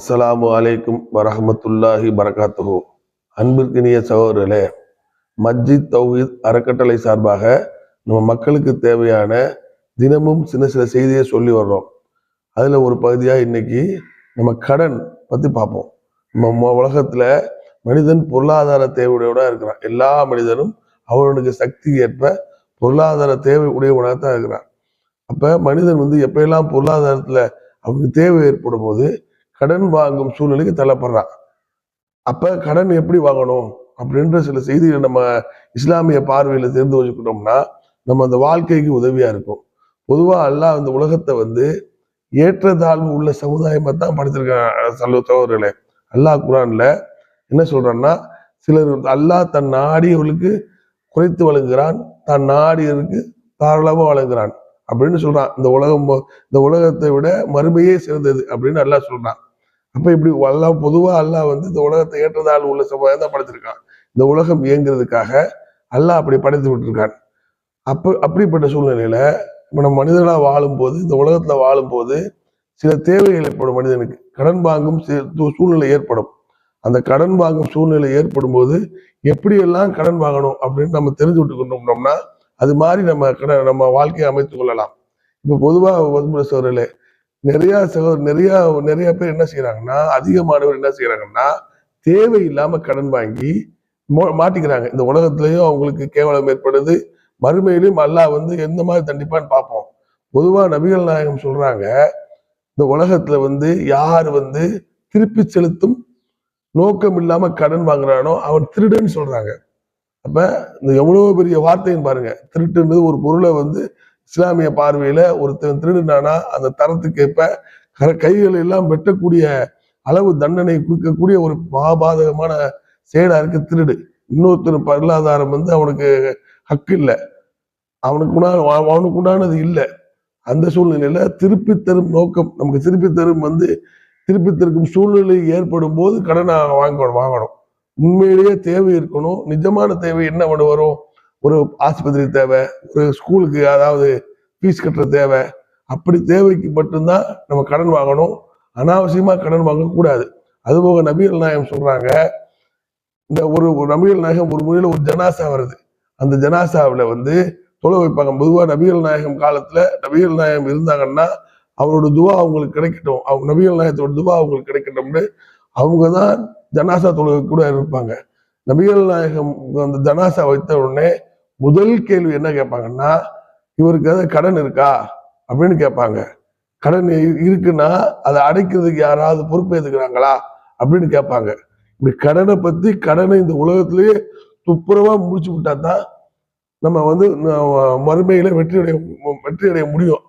அஸ்ஸலாமு அலைக்கும் வரஹமத்துல்லாஹி வரகாத்துஹு. அன்பிற்கினிய சகோதரர்களே மஸ்ஜித் தௌஹீத் அறக்கட்டளை சார்பாக நம்ம மக்களுக்கு தேவையான தினமும் சின்ன சில செய்தியை சொல்லி வர்றோம். அதில் ஒரு பகுதியாக இன்னைக்கு நம்ம கடன் பற்றி பார்ப்போம். நம்ம உலகத்தில் மனிதன் பொருளாதார தேவையோட இருக்கிறான். எல்லா மனிதனும் அவனுக்கு சக்தி ஏற்ப பொருளாதார தேவை உடையவனாக தான் இருக்கிறான். அப்போ மனிதன் வந்து எப்பயெல்லாம் பொருளாதாரத்தில் அவனுக்கு தேவை ஏற்படும் போது கடன் வாங்கும் சூழ்நிலைக்கு தள்ளப்படுறான். அப்ப கடன் எப்படி வாங்கணும்? அப்படின்ற சில செய்திகளை நம்ம இஸ்லாமிய பார்வையில தெரிந்து வச்சுக்கிட்டோம்னா நம்ம அந்த வாழ்க்கைக்கு உதவியா இருக்கும். பொதுவா அல்லாஹ் அந்த உலகத்தை வந்து ஏற்றத்தாழ்வு உள்ள சமுதாயமா தான் படைச்சிருக்கான் சல்ல சகோதரர்களே. அல்லாஹ் குரான்ல என்ன சொல்றான்னா சிலர் அல்லாஹ் தன் நாடியவர்களுக்கு குறைத்து வழங்குகிறான் தன் நாடியவருக்கு தாராளமாக வழங்குகிறான் அப்படின்னு சொல்றான். இந்த உலகம் இந்த உலகத்தை விட மறுமையே சிறந்தது அப்படின்னு அல்லாஹ் சொல்றான். அப்போ இப்படி அல்லாஹ் பொதுவாக அல்லாஹ் வந்து இந்த உலகத்தை ஏற்றதால் உள்ள சமுதாயம் தான் படைச்சிருக்கான். இந்த உலகம் இயங்குறதுக்காக அல்லாஹ் அப்படி படைத்து விட்டுருக்கான். அப்போ அப்படிப்பட்ட சூழ்நிலையில் இப்போ நம்ம மனிதனாக வாழும்போது இந்த உலகத்தில் வாழும்போது சில தேவைகள் ஏற்படும் மனிதனுக்கு. கடன் வாங்கும் சூழ்நிலை ஏற்படும். அந்த கடன் வாங்கும் சூழ்நிலை ஏற்படும் போது எப்படியெல்லாம் கடன் வாங்கணும் அப்படின்னு நம்ம தெரிஞ்சு விட்டுக்கொண்டோம்னோம்னா அது மாதிரி நம்ம கடன் நம்ம வாழ்க்கையை அமைத்து கொள்ளலாம். இப்போ பொதுவாக வன்முறை சோழர்களே நிறைய சகோதரர் நிறைய நிறைய பேர் என்ன செய்யறாங்கன்னா அதிகமானவர் என்ன செய்யறாங்கன்னா தேவையில்லாம கடன் வாங்கி மாட்டிக்கிறாங்க. இந்த உலகத்திலயும் அவங்களுக்கு கேவலம் ஏற்படுது. மறுமையிலும் அல்லாஹ் வந்து எந்த மாதிரி தண்டிப்பான்னு பார்ப்போம். பொதுவா நபிகள் நாயகம் சொல்றாங்க இந்த உலகத்துல வந்து யார் வந்து திருப்பி செலுத்தும் நோக்கம் இல்லாம கடன் வாங்குறானோ அவன் திருடுன்னு சொல்றாங்க. அப்ப இந்த எவ்வளவு பெரிய வார்த்தைன்னு பாருங்க. திருட்டுன்றது ஒரு பொருளை வந்து இஸ்லாமிய பார்வையில ஒருத்தன் திருடுனானா அந்த தரத்துக்கு ஏற்ப எல்லாம் வெட்டக்கூடிய அளவு தண்டனை கொடுக்கக்கூடிய ஒரு மகாபாதகமான செயலா இருக்கு திருடு. இன்னொருத்தர் பொருளாதாரம் வந்து அவனுக்கு ஹக்கு இல்லை. அவனுக்கு உண்டான அவனுக்கு உண்டானது இல்லை. அந்த சூழ்நிலையில திருப்பி தரும் நோக்கம் நமக்கு திருப்பி தரும் வந்து திருப்பி தருக்கும் சூழ்நிலை ஏற்படும் போது கடனை வாங்கணும் வாங்கணும். உண்மையிலேயே தேவை இருக்கணும். நிஜமான தேவை என்ன பண்ண வரும் ஒரு ஆஸ்பத்திரி தேவை ஒரு ஸ்கூலுக்கு அதாவது ஃபீஸ் கட்டுற தேவை. அப்படி தேவைக்கு மட்டும்தான் நம்ம கடன் வாங்கணும். அனாவசியமாக கடன் வாங்கக்கூடாது அதுபோக நபிகள் நாயகம் சொல்கிறாங்க இந்த ஒரு ஒரு நபிகள் நாயகம் ஒரு முறையில் ஒரு ஜனாசா வருது. அந்த ஜனாசாவில் வந்து தொலை வைப்பாங்க. பொதுவாக நபிகள் நாயகம் காலத்தில் நபிகள் நாயகம் இருந்தாங்கன்னா அவரோட துவா அவங்களுக்கு கிடைக்கட்டும். அவங்க நபிகள் நாயகத்தோட துவா அவங்களுக்கு கிடைக்கட்டும்னு அவங்க தான் ஜனாசா தொழுகை கூட இருப்பாங்க. நபிகள் நாயகம் அந்த தனாசா வைத்த உடனே முதல் கேள்வி என்ன கேட்பாங்கன்னா இவருக்கு ஏதாவது கடன் இருக்கா? அப்படின்னு கேட்பாங்க. கடன் இருக்குன்னா அதை அடைக்கிறதுக்கு யாராவது பொறுப்பு ஏத்துக்கிறாங்களா? அப்படின்னு கேட்பாங்க. இப்படி கடனை பத்தி கடனை இந்த உலகத்திலேயே துப்புரவா முடிச்சு விட்டா தான் நம்ம வந்து மறுமையில வெற்றி அடைய வெற்றி அடைய முடியும்.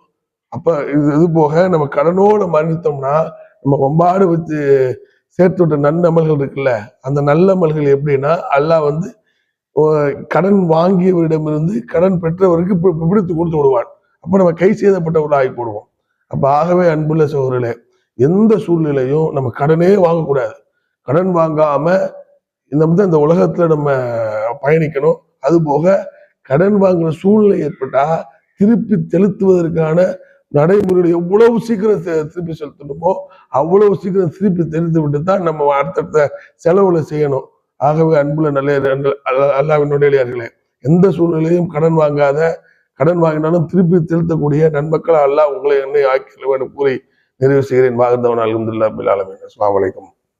அப்ப இது இது போக நம்ம கடனோட மறுத்தோம்னா நம்ம வம்பாடு வச்சு சேர்த்து விட்ட நன்னமல்கள் இருக்குல்ல அந்த நல்லமல்கள் எப்படின்னா அல்லாஹ் வந்து கடன் வாங்கியவரிடமிருந்து கடன் பெற்றவருக்கு பிடித்து கொடுத்து விடுவான். அப்போ நம்ம கை செய்தப்பட்டவர்கள் ஆகி போடுவோம். அப்போ ஆகவே அன்புள்ள சகோதரர்களே எந்த சூழ்நிலையும் நம்ம கடனே வாங்கக்கூடாது. கடன் வாங்காம இந்த தான் இந்த உலகத்துல நம்ம பயணிக்கணும். அது போக கடன் வாங்குற சூழ்நிலை ஏற்பட்டா திருப்பி செலுத்துவதற்கான நடைமுறையில் எவ்வளவு சீக்கிரம் திருப்பி செலுத்தணுமோ அவ்வளவு சீக்கிரம் திருப்பி தெரிந்து விட்டு தான் நம்ம அடுத்தடுத்த செலவுல செய்யணும். ஆகவே அன்புல நல்ல அல்லாவினுடையார்களே எந்த சூழ்நிலையும் கடன் வாங்காத கடன் வாங்கினாலும் திருப்பி செலுத்தக்கூடிய நன்மக்கள் அல்லாஹ் உங்களை என்னை ஆக்கி கூறி நிறைவு செய்கிறேன். வாகந்தவன் அலமதுல்லா பிலாலமின் அஸ்லாம் வலைக்கம்